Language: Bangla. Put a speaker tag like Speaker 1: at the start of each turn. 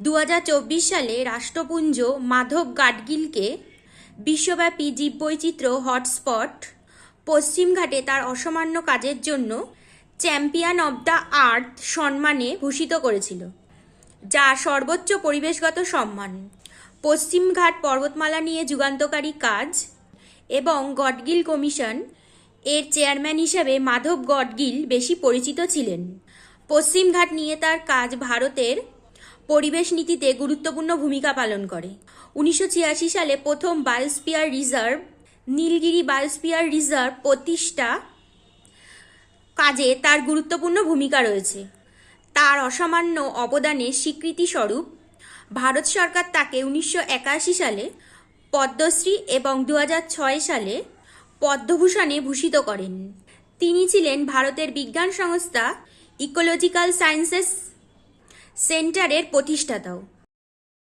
Speaker 1: দু হাজার চব্বিশ সালে রাষ্ট্রপুঞ্জ মাধব গাডগিলকে বিশ্বব্যাপী জীববৈচিত্র্য হটস্পট পশ্চিমঘাটে তার অসামান্য কাজের জন্য চ্যাম্পিয়ন অব দ্য আর্থ সম্মানে ভূষিত করেছিল, যা সর্বোচ্চ পরিবেশগত সম্মান পশ্চিমঘাট পর্বতমালা নিয়ে যুগান্তকারী কাজ এবং গডগিল কমিশন এর চেয়ারম্যান হিসেবে মাধব গডগিল বেশি পরিচিত ছিলেন। পশ্চিমঘাট নিয়ে তার কাজ ভারতের পরিবেশ নীতিতে গুরুত্বপূর্ণ ভূমিকা পালন করে। উনিশশো ছিয়াশি সালে প্রথম biosphere reserve, Nilgiri biosphere reserve প্রতিষ্ঠা কাজে তার গুরুত্বপূর্ণ ভূমিকা রয়েছে। তার অসামান্য অবদানের স্বীকৃতিস্বরূপ ভারত সরকার তাকে উনিশশো একাশি সালে পদ্মশ্রী এবং দু হাজার ছয় সালে পদ্মভূষণে ভূষিত করেন। তিনি ছিলেন ভারতের বিজ্ঞান সংস্থা, ইকোলজিক্যাল সায়েন্সেস সেন্টারের প্রতিষ্ঠাতাও